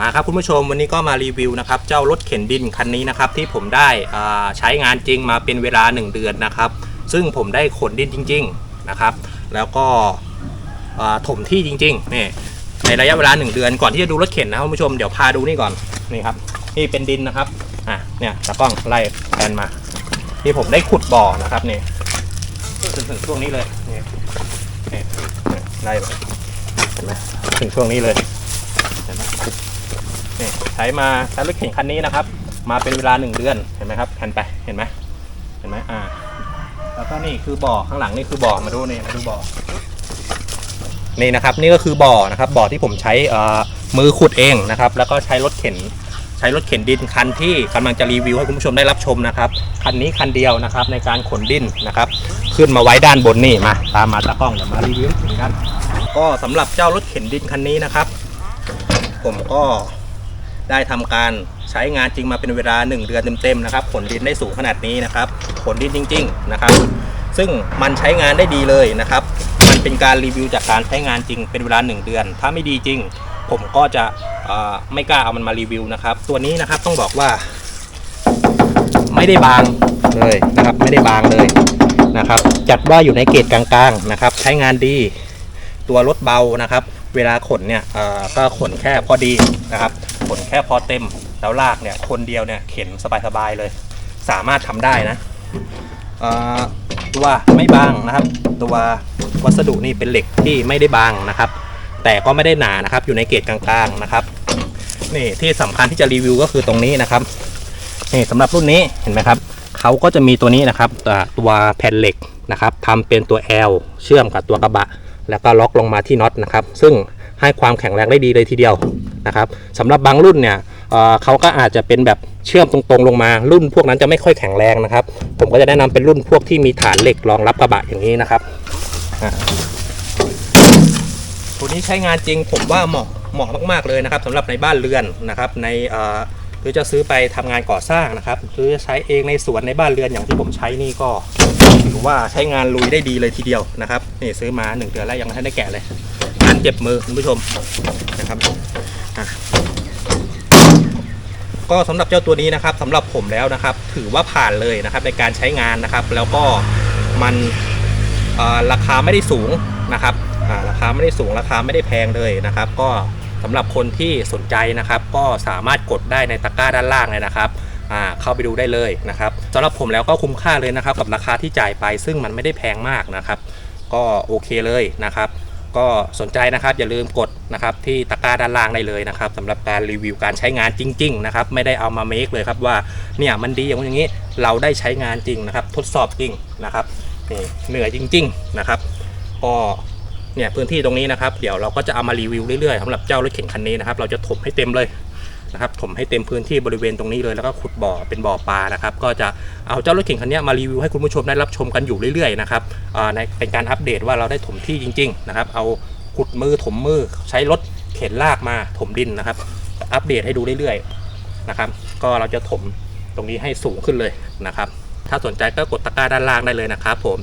มาครับคุณผู้ชมวันนี้ก็มารีวิวนะครับเจ้ารถเข็นดินคันนี้นะครับที่ผมได้ใช้งานจริงมาเป็นเวลา 1 เดือนนะครับ ซึ่งผมได้ขนดินจริง ๆนะครับ แล้วก็ถมที่จริงๆนี่ในระยะเวลา 1 เดือนก่อนที่จะดูรถเข็นนะคุณผู้ชมเดี๋ยวพาดูนี่ก่อนนี่ครับนี่เป็นดินนะครับอะเนี่ยตากล้องไล่แผนมา ที่ผมได้ขุดบ่อนะครับนี่จนถึงช่วงนี้เลยนี่นี่ไล่ไปเห็นไหมถึงช่วงนี้เลย นี่ใช้มาใช้รถเข็นคันนี้นะครับ มาเป็นเวลาหนึ่งเดือนเห็นไหมครับแผ่นไปเห็นไหมเห็นไหมอ่าแล้วก็นี่คือบ่อข้างหลังนี่คือบ่อมาดูนี่มาดูบ่อนี่นะครับนี่ก็คือบ่อนะครับบ่อที่ผมใช้มือขุดเองนะครับ แล้วก็ใช้รถเข็นใช้รถเข็นดินคันที่กำลังจะรีวิวให้คุณผู้ชมได้รับชมนะครับคันนี้คันเดียวนะครับในการขนดินนะครับ ขึ้นมาไว้ด้านบนนี่มาตามมาตากล้องเดี๋ยวมารีวิวให้ดูกันก็สำหรับเจ้ารถเข็นดินคันนี้นะครับ ผมก็ ได้ทำการใช้งานจริงมาเป็นเวลา 1 เดือนเต็มๆนะครับขนดินได้สูงขนาดนี้นะครับขนดินจริง ๆนะครับ ซึ่งมันใช้งานได้ดีเลยนะครับ มันเป็นการรีวิวจากการใช้งานจริงเป็นเวลา 1 เดือน ถ้าไม่ดีจริง ผมก็จะไม่กล้าเอามันมารีวิวนะครับ ตัวนี้นะครับต้องบอกว่า ไม่ได้บางเลยนะครับไม่ได้บางเลยนะครับ จัดว่าอยู่ในเกรดกลางๆนะครับ ใช้งานดีตัวรถเบานะครับ เวลาขนเนี่ยก็ขนแค่พอดีนะครับ นแค่พอเต็มแล้วลากเนี่ยคนเดียวเนี่ยเข็นสบายๆเลย สามารถทำได้นะตัวไม่บางนะครับ ตัววัสดุนี่เป็นเหล็กที่ไม่ได้บางนะครับ แต่ก็ไม่ได้หนานะครับ อยู่ในเกรดกลางๆนะครับนี่ที่สำคัญที่จะรีวิวก็คือตรงนี้นะครับนี่สำหรับรุ่นนี้เห็นไหมครับเขาก็จะมีตัวนี้นะครับตัวแผ่นเหล็กนะครับทำเป็นตัว L เชื่อมกับตัวกระบะ แล้วก็ล็อกลงมาที่น็อตนะครับ ซึ่ง ให้ความแข็งแรงได้ดีเลยทีเดียวนะครับสำหรับบางรุ่นเนี่ยเเขาก็อาจจะเป็นแบบเชื่อมตรงๆ ลงมารุ่นพวกนั้นจะไม่ค่อยแข็งแรงนะครับ ผมก็จะแนะนำเป็นรุ่นพวกที่มีฐานเหล็กรองรับกระบะอย่างนี้นะครับตัวนี้ใช้งานจริงผมว่าเหมาะเหมาะมากๆเลยนะครับสำหรับในบ้านเรือนนะครับในหรือจะซื้อไปทำงานก่อสร้างนะครับหรือจะใช้เองในสวนในบ้านเรือนอย่างที่ผมใช้นี่ก็ถือว่าใช้งานลุยได้ดีเลยทีเดียวนะครับนี่ซื้อมาหนึ่งเดือนแล้วยังไม่ได้แกะเลย เจ็บมือคุณผู้ชมนะครับก็สำหรับเจ้าตัวนี้นะครับสำหรับผมแล้วนะครับ ถือว่าผ่านเลยนะครับในการใช้งานนะครับ แล้วก็มันราคาไม่ได้สูงนะครับราคาไม่ได้สูงราคาไม่ได้แพงเลยนะครับ ก็สำหรับคนที่สนใจนะครับ ก็สามารถกดได้ในตะกร้าด้านล่างเลยนะครับเข้าไปดูได้เลยนะครับสำหรับผมแล้วก็คุ้มค่าเลยนะครับ กับราคาที่จ่ายไป ซึ่งมันไม่ได้แพงมากนะครับ ก็โอเคเลยนะครับ ก็สนใจนะครับอย่าลืมกดนะครับที่ตะกร้าด้านล่างได้เลยนะครับสำหรับการรีวิวการใช้งานจริงๆนะครับไม่ได้เอามาเมคเลยครับว่าเนี่ยมันดีอย่างนู้นอย่างนี้เราได้ใช้งานจริงนะครับ ทดสอบจริงนะครับนี่เหนื่อยจริง ๆนะครับ ก็เนี่ยพื้นที่ตรงนี้นะครับ เดี๋ยวเราก็จะเอามารีวิวเรื่อยๆสำหรับเจ้ารถเข็นคันนี้นะครับ เราจะถมให้เต็มเลย นะครับถมให้เต็มพื้นที่บริเวณตรงนี้เลยแล้วก็ขุดบ่อเป็นบ่อปลานะครับก็จะเอาเจ้ารถเข็นคันนี้มารีวิวให้คุณผู้ชมได้รับชมกันอยู่เรื่อยๆนะครับในเป็นการอัปเดตว่าเราได้ถมที่จริงๆนะครับเอาขุดมือถมมือใช้รถเข็นลากมาถมดินนะครับ อัปเดตให้ดูเรื่อยๆนะครับก็เราจะถมตรงนี้ให้สูงขึ้นเลยนะครับ ถ้าสนใจก็กดตะกร้าด้านล่างได้เลยนะครับผม